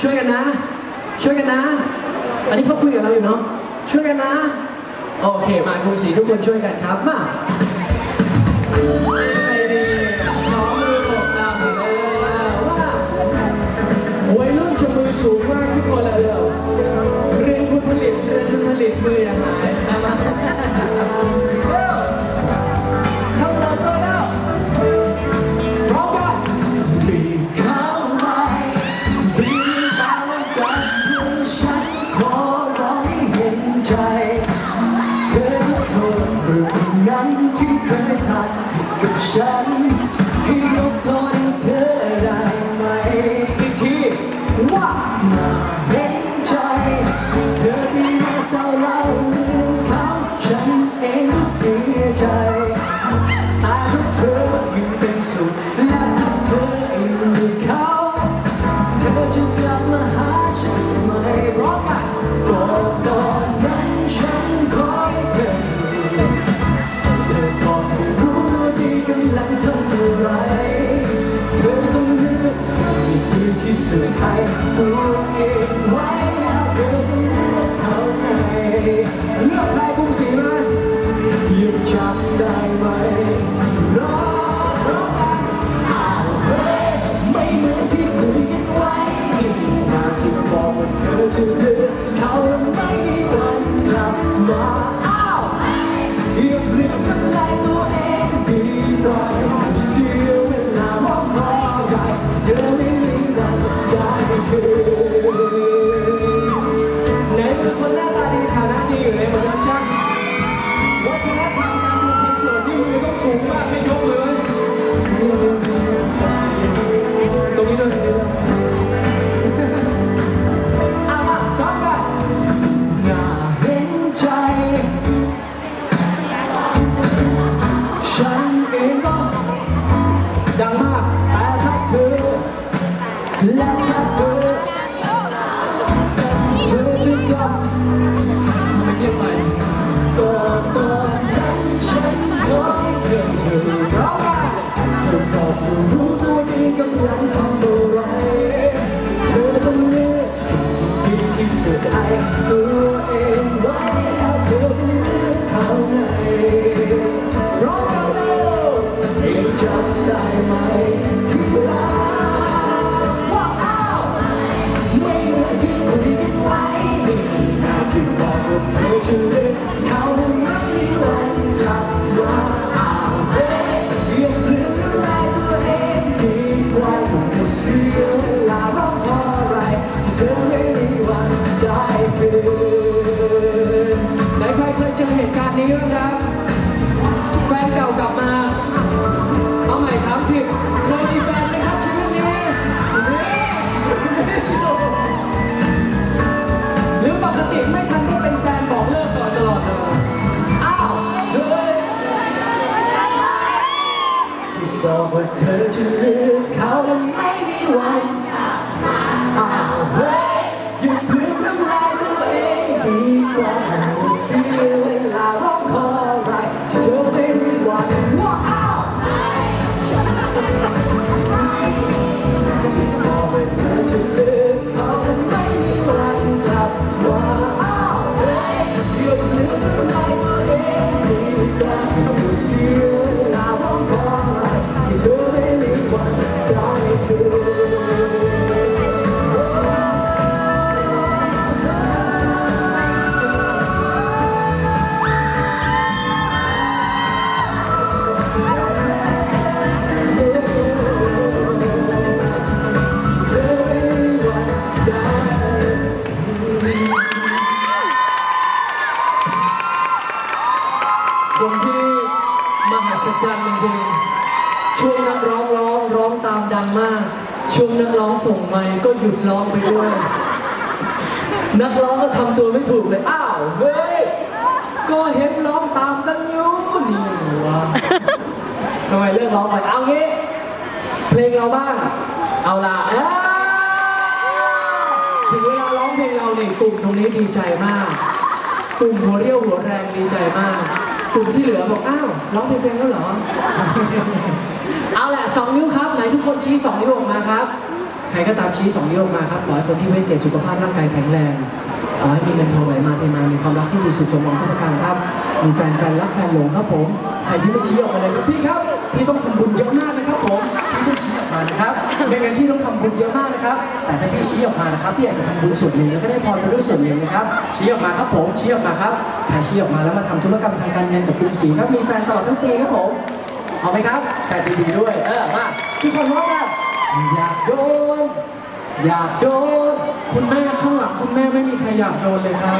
ช่วยกันนะ ช่วยกันนะ อันนี้เขาคุยกับเราอยู่เนาะ ช่วยกันนะ โอเค มาคุณสีทุกคนช่วยกันครับ มา time. 너를 곁으로 앉아 曾经 วงที่มหัศจรรย์จริงช่วงนักร้องร้องร้องตามดังมาก ช่วงนักร้องส่งไม้ก็หยุดร้องไปด้วย นักร้องก็ทำตัวไม่ถูกเลย อ้าวเฮ้ยก็เห็นร้องตามกันอยู่นี่วะทำไมเลิกร้องไปเอางี้เพลงเราบ้าง เอาละถึงเวลาร้องเพลงเราเนี่ยกลุ่มตรงนี้ดีใจมาก กลุ่มหัวเรี่ยวหัวแรงดีใจมาก กลุ่มที่เหลือบอกอ้าวร้องเพลงเพลงแล้วเหรอ เอาแหละสองนิ้วครับไหนทุกคนชี้สองนิ้วออกมาครับ ใครก็ตามชี้สองนิ้วออกมาครับขอให้คนที่เว้นเกศสุขภาพร่างกายแข็งแรงขอให้มีเงินทองไหลมาเทมามีความรักที่มีสุขสมหวังทุกประการครับ มีแฟนแฟนรักแฟนหลงครับผมใครที่ไม่ชี้ออกมาเลยครับพี่ครับ พี่ต้องทำบุญเยอะมากนะครับผมพี่ต้องชี้ออกมานะครับไม่งั้นพี่ต้องทำบุญเยอะมากนะครับ แต่ถ้าพี่ชี้ออกมานะครับพี่อาจจะทำบุญส่วนหนึ่งแล้วก็ได้พรไปด้วยส่วนหนึ่งนะครับชี้ออกมาครับผมชี้ออกมาครับใครชี้ออกมาแล้วมาทำธุรกรรมทางการเงินกับกรุงศรีครับมีแฟนตลอดทั้งปีครับผมเอาไหมครับแฟนดีๆด้วยเออมาทุกคนร้อมกันอยากโดนอยากโดนคุณแม่ข้างหลังคุณแม่ไม่มีใครอยากโดนเลยครับ